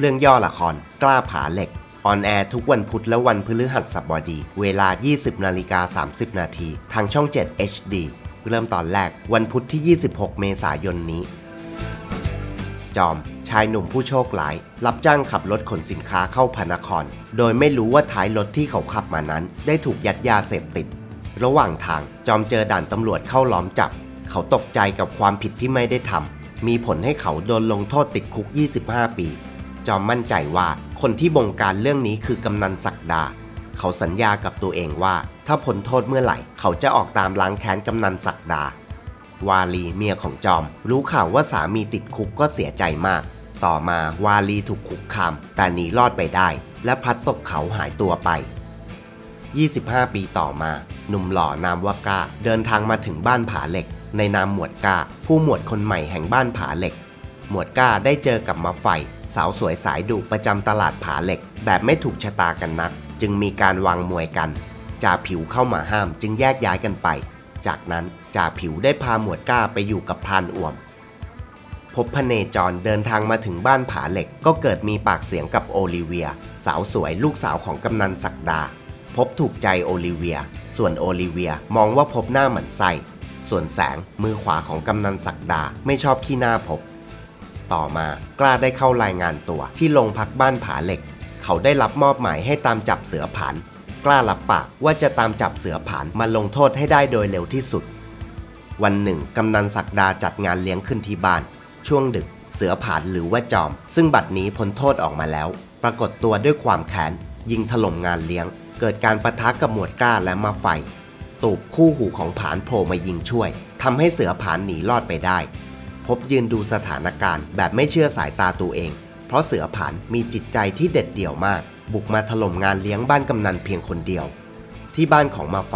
เรื่องย่อละคร กล้าผาเหล็ก ออนแอร์ทุกวันพุธและวันพฤหัสบดี เวลา 20นาฬิกา30 นาทีทางช่อง 7 HD เริ่มตอนแรกวันพุธที่ 26 เมษายนนี้ จอม ชายหนุ่มผู้โชคร้าย รับจ้างขับรถขนสินค้าเข้าพระนคร โดยไม่รู้ว่าท้ายรถที่เขาขับมานั้น ได้ถูกยัดยาเสพติด ระหว่างทางจอมเจอด่านตำรวจเข้าล้อมจับ เขาตกใจกับความผิดที่ไม่ได้ทำมีผลให้เขาโดนลงโทษติดคุก 25 ปี จอมมั่นใจว่า คนที่บงการเรื่องนี้คือกำนันศักดา เขาสัญญากับตัวเองว่า ถ้าพ้นโทษเมื่อไหร่ เขาจะออกตามล้างแค้นกำนันศักดา วาลีเมียของจอม รู้ข่าวว่าสามีติดคุกก็เสียใจมาก ต่อมาวาลีถูกคุกคามแต่หนีรอดไปได้ และพัดตกเขาหายตัวไป 25 ปีต่อมา หนุ่มหล่อนามว่าก้าเดินทางมาถึงบ้านผาเหล็ก ในนามหมวดก้าผู้หมวดคนใหม่แห่งบ้านผาเหล็ก หมวดก้าได้เจอกับมาไฟ สาวสวยสายดุประจำตลาดผาเหล็ก แบบไม่ถูกชะตากันนัก จึงมีการวางมวยกันจ่าผิวเข้ามาห้ามจึงแยกย้ายกันไป จากนั้นจ่าผิวได้พาหมวดก้าไปอยู่กับพานอ่วม พบพเนจรเดินทางมาถึงบ้านผาเหล็ก ก็เกิดมีปากเสียงกับโอลิเวีย สาวสวยลูกสาวของกำนันศักดา พบถูกใจโอลิเวีย ส่วนโอลิเวียมองว่าพบหน้าหมันไส้ส่วนแสงมือขวาของกำนันศักดาไม่ชอบขี้หน้าพบ ต่อมา กล้าได้เข้ารายงานตัว ที่โรงพักบ้านผาเหล็ก เขาได้รับมอบหมายให้ตามจับเสือผาน กล้ารับปากว่าจะตามจับเสือผานมาลงโทษให้ได้โดยเร็วที่สุด วันหนึ่งกำนันศักดาจัดงานเลี้ยงขึ้นที่บ้าน ช่วงดึกเสือผานหรือว่าจอม ซึ่งบัดนี้พ้นโทษออกมาแล้ว ปรากฏตัวด้วยความแค้นยิงถล่มงานเลี้ยง เกิดการประทะกับหมวดกล้าและมาไฟตูบคู่หูของผานโผล่มายิงช่วยทำให้เสือผานหนีรอดไปได้ พบยืนดูสถานการณ์ แบบไม่เชื่อสายตาตัวเอง เพราะเสือผานมีจิตใจที่เด็ดเดี่ยวมาก บุกมาถล่มงานเลี้ยงบ้านกำนันเพียงคนเดียว ที่บ้านของมาไฟ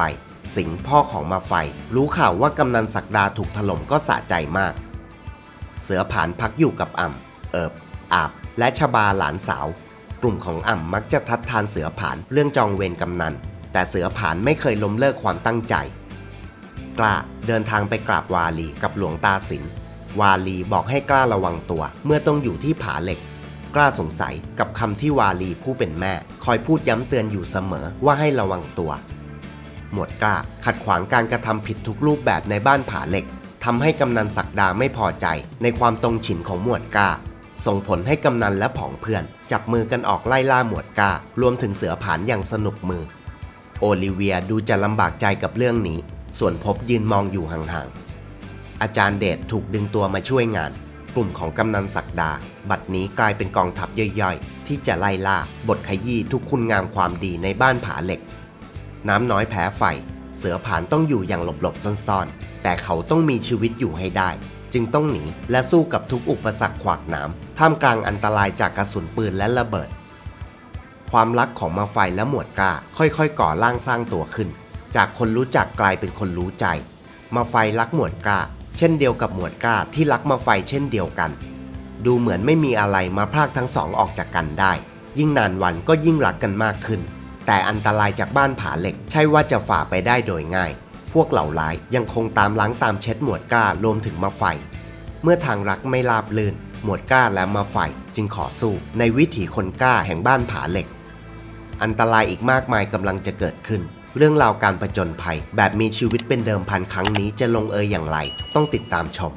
สิงพ่อของมาไฟ รู้ข่าวว่ากำนันศักดาถูกถล่มก็สะใจมาก เสือผานพักอยู่กับอ่ำเอิบอาบ และชบาหลานสาว กลุ่มของอ่ำมักจะทัดทานเสือผานเรื่องจองเวรกำนัน แต่เสือผานไม่เคยล้มเลิกความตั้งใจ กล้าเดินทางไปกราบวาลีกับหลวงตาสิน วาลีบอกให้กล้าระวังตัว เมื่อต้องอยู่ที่ผาเหล็ก กล้าสงสัยกับคำที่วาลีผู้เป็นแม่ คอยพูดย้ำเตือนอยู่เสมอว่าให้ระวังตัว หมวดกล้าขัดขวางการกระทำผิดทุกรูปแบบในบ้านผาเหล็กทำให้กำนันศักดาไม่พอใจ ในความตรงฉินของหมวดกล้า ส่งผลให้กำนันและผองเพื่อน จับมือกันออกไล่ล่าหมวดกล้ารวมถึงเสือผานอย่างสนุกมือ โอลิเวียดูจะลำบากใจกับเรื่องนี้ ส่วนพบยืนมองอยู่ห่างๆ อาจารย์เดชถูกดึงตัวมาช่วยงาน กลุ่มของกำนันศักดา บัดนี้กลายเป็นกองทัพย่อยๆ ที่จะไล่ล่าบทขยี้ทุกคุณงามความดีในบ้านผาเหล็ก น้ำน้อยแพ้ไฟ เสือผานต้องอยู่อย่างหลบๆซ่อนๆ แต่เขาต้องมีชีวิตอยู่ให้ได้ จึงต้องหนีและสู้กับทุกอุปสรรคขวากหน้ำท่ามกลางอันตรายจากกระสุนปืนและระเบิด ความรักของมาไฟและหมวดกล้าค่อยๆ ก่อร่างสร้างตัวขึ้น จากคนรู้จักกลายเป็นคนรู้ใจ มาไฟรักหมวดกล้า เช่นเดียวกับหมวดกล้าที่รักมาไฟเช่นเดียวกัน ดูเหมือนไม่มีอะไรมาพรากทั้งสองออกจากกันได้ ยิ่งนานวันก็ยิ่งรักกันมากขึ้น แต่อันตรายจากบ้านผาเหล็กใช่ว่าจะฝ่าไปได้โดยง่าย พวกเหล่าร้ายยังคงตามล้างตามเช็ดหมวดกล้ารวมถึงมาไฟ เมื่อทางรักไม่ราบลื่น หมวดกล้าและมาไฟจึงขอสู้ในวิถีคนกล้าแห่งบ้านผาเหล็ก อันตรายอีกมากมายกำลังจะเกิดขึ้น เรื่องราวการประจนภัย แบบมีชีวิตเป็นเดิมพันครั้งนี้จะลงเอยอย่างไร ต้องติดตามชม